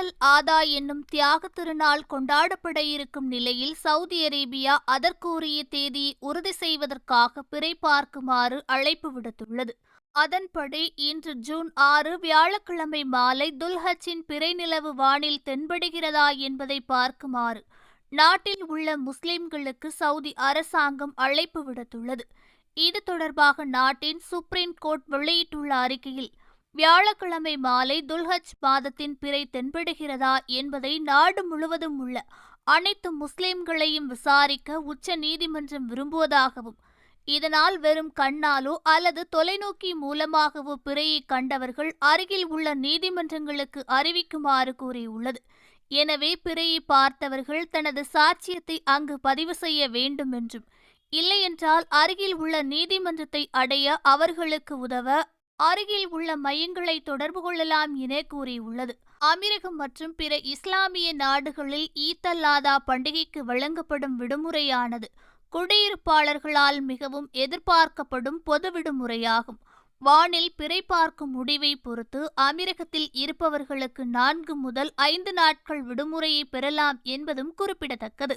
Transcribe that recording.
ஈத்தல் ஆதா என்னும் தியாக திருநாள் கொண்டாடப்பட இருக்கும் நிலையில் சவுதி அரேபியா அதற்குரிய தேதியை உறுதி செய்வதற்காக பிறை பார்க்குமாறு அழைப்பு விடுத்துள்ளது. அதன்படி இன்று ஜூன் ஆறு வியாழக்கிழமை மாலை துல்ஹச்சின் பிறை நிலவு வானில் தென்படுகிறதா என்பதை பார்க்குமாறு நாட்டில் உள்ள முஸ்லிம்களுக்கு சவுதி அரசாங்கம் அழைப்பு விடுத்துள்ளது. இது தொடர்பாக நாட்டின் சுப்ரீம் கோர்ட் வெளியிட்டுள்ள அறிக்கையில் வியாழக்கிழமை மாலை துல்ஹஜ் மாதத்தின் பிறை தென்படுகிறதா என்பதை நாடு முழுவதும் உள்ள அனைத்து முஸ்லிம்களையும் விசாரிக்க உச்ச நீதிமன்றம் விரும்புவதாகவும் இதனால் வெறும் கண்ணாலோ அல்லது தொலைநோக்கி மூலமாகவோ பிறையை கண்டவர்கள் அருகில் உள்ள நீதிமன்றங்களுக்கு அறிவிக்குமாறு கூறியுள்ளது. எனவே பிறையை பார்த்தவர்கள் தனது சாட்சியத்தை அங்கு பதிவு செய்ய வேண்டும் என்றும் இல்லையென்றால் அருகில் உள்ள நீதிமன்றத்தை அடைய அவர்களுக்கு உதவ அருகில் உள்ள மையங்களை தொடர்பு கொள்ளலாம் என கூறியுள்ளது. அமீரகம் மற்றும் பிற இஸ்லாமிய நாடுகளில் ஈத்தல்லாதா பண்டிகைக்கு வழங்கப்படும் விடுமுறையானது குடியிருப்பாளர்களால் மிகவும் எதிர்பார்க்கப்படும் பொது விடுமுறையாகும். வானில் பிறை பார்க்கும் முடிவை பொறுத்து அமீரகத்தில் இருப்பவர்களுக்கு நான்கு முதல் ஐந்து நாட்கள் விடுமுறையை பெறலாம் என்பதும் குறிப்பிடத்தக்கது.